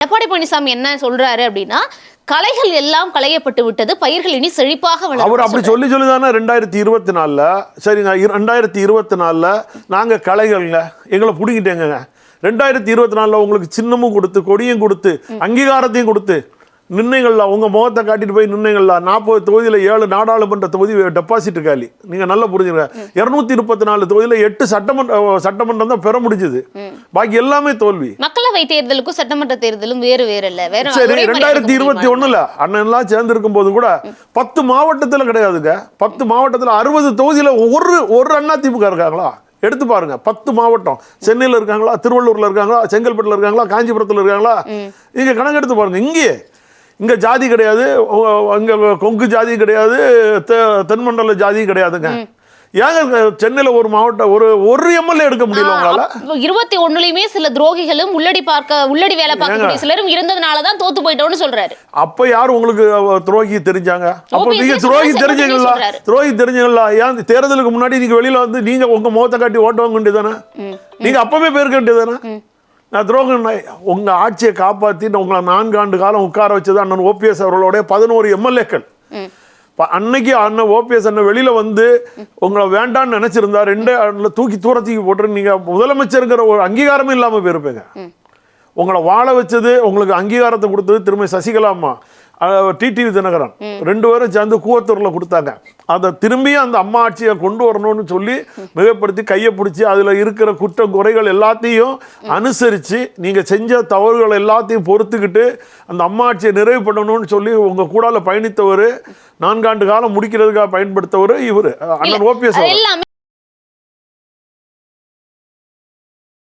எடப்பாடி பழனிசாமி என்ன சொல்றாரு அப்படின்னா களைகள் எல்லாம் களையப்பட்டு விட்டது பயிர்கள் இனி செழிப்பாக அவர் அப்படி சொல்லி சொல்லி தானே ரெண்டாயிரத்தி இருபத்தி நாலில்? சரிங்க இரு- ரெண்டாயிரத்தி இருபத்தி நாலில் நாங்கள் கலைகள்ங்க எங்களை பிடிக்கிட்டேங்க ரெண்டாயிரத்தி இருபத்தி நாலில் உங்களுக்கு சின்னமும் கொடுத்து கொடியும் கொடுத்து அங்கீகாரத்தையும் கொடுத்து நிர்ணயங்கள்ல உங்க முகத்தை காட்டிட்டு போய் நிர்ணயங்கள்ல நாற்பது தொகுதியில் ஏழு நாடாளுமன்ற தொகுதி டெபாசிட் காலி. நீங்க நல்லா புரிஞ்சுங்க. இருநூத்தி முப்பத்தி நாலு தொகுதியில் எட்டு சட்டமன்ற சட்டமன்றம் தான் பெற முடிஞ்சது. பாக்கி எல்லாமே தோல்வி. மக்களவை தேர்தலுக்கும் சட்டமன்ற தேர்தலும் வேறு வேறு இல்ல வேற சரி ரெண்டாயிரத்தி இருபத்தி முடியுமா? ஒண்ணுல அண்ணன் எல்லாம் சேர்ந்து இருக்கும் போது கூட பத்து மாவட்டத்துல கிடையாதுங்க. பத்து மாவட்டத்துல அறுபது தொகுதியில ஒரு ஒரு அண்ணா திமுக இருக்காங்களா? எடுத்து பாருங்க. பத்து மாவட்டம். சென்னையில இருக்காங்களா? திருவள்ளூர்ல இருக்காங்களா? செங்கல்பட்டுல இருக்காங்களா? காஞ்சிபுரத்துல இருக்காங்களா? இங்க கணக்கெடுத்து பாருங்க. இங்கேயே இங்க ஜாதி கிடையாது. இங்க கொங்கு ஜாதி கிடையாது. தென்மண்டல ஜாதி கிடையாதுங்க. ஏங்க சென்னையில ஒரு மாவட்டம் ஒரு ஒரு எம்எல்ஏ எடுக்க முடியல உங்களால? இருபத்தி ஒண்ணுலயுமே சில துரோகிகளும் உள்ளடி பார்க்க உள்ளடி வேலை பார்க்கக்கூடிய சிலரும் இருந்ததுனாலதான் தோத்து போயிட்டோம்னு சொல்றாரு. அப்ப யார் உங்களுக்கு துரோகி தெரிஞ்சாங்க? அப்ப நீங்க துரோகி தெரிஞ்சீங்களா. துரோகி தெரிஞ்சீங்களா? ஏன் தேர்தலுக்கு முன்னாடி நீங்க வெளியில வந்து நீங்க உங்க முகத்தை காட்டி ஓட்டு வாங்க வேண்டியதானே நீங்க அப்பவே போயிருக்க வேண்டியதானே நான் துரோகம் நான் உங்க ஆட்சியை காப்பாத்தி உங்களை நான்கு ஆண்டு காலம் உட்கார வச்சது அண்ணன் ஓபிஎஸ் அவர்களுடைய பதினோரு எம்எல்ஏக்கள். அன்னைக்கு அண்ணன் ஓபிஎஸ் அண்ணன் வெளியில வந்து உங்களை வேண்டாம்னு நினைச்சிருந்தா ரெண்டே தூக்கி தூர தூக்கி போட்டு நீங்க முதலமைச்சருங்கிற ஒரு அங்கீகாரமே இல்லாம போயிருப்பீங்க. உங்களை வாழ வச்சது உங்களுக்கு அங்கீகாரத்தை கொடுத்தது திரும்ப சசிகலா அம்மா டிடிவி தினகரன். ரெண்டு பேரும் சேர்ந்து கூவத்தூர்ல கொடுத்தாங்க. அதை திரும்பியும் அந்த அம்மா ஆட்சியை கொண்டு வரணும்னு சொல்லி மிகப்படுத்தி கையை பிடிச்சி அதுல இருக்கிற குற்ற குறைகள் எல்லாத்தையும் அனுசரிச்சு நீங்க செஞ்ச தவறுகள் எல்லாத்தையும் பொறுத்துக்கிட்டு அந்த அம்மா ஆட்சியை நிறைவு பண்ணணும்னு சொல்லி உங்க கூடால பயணித்தவர் நான்காண்டு காலம் முடிக்கிறதுக்காக பயன்படுத்தவர் இவர். அண்ணன் ஓபிஎஸ்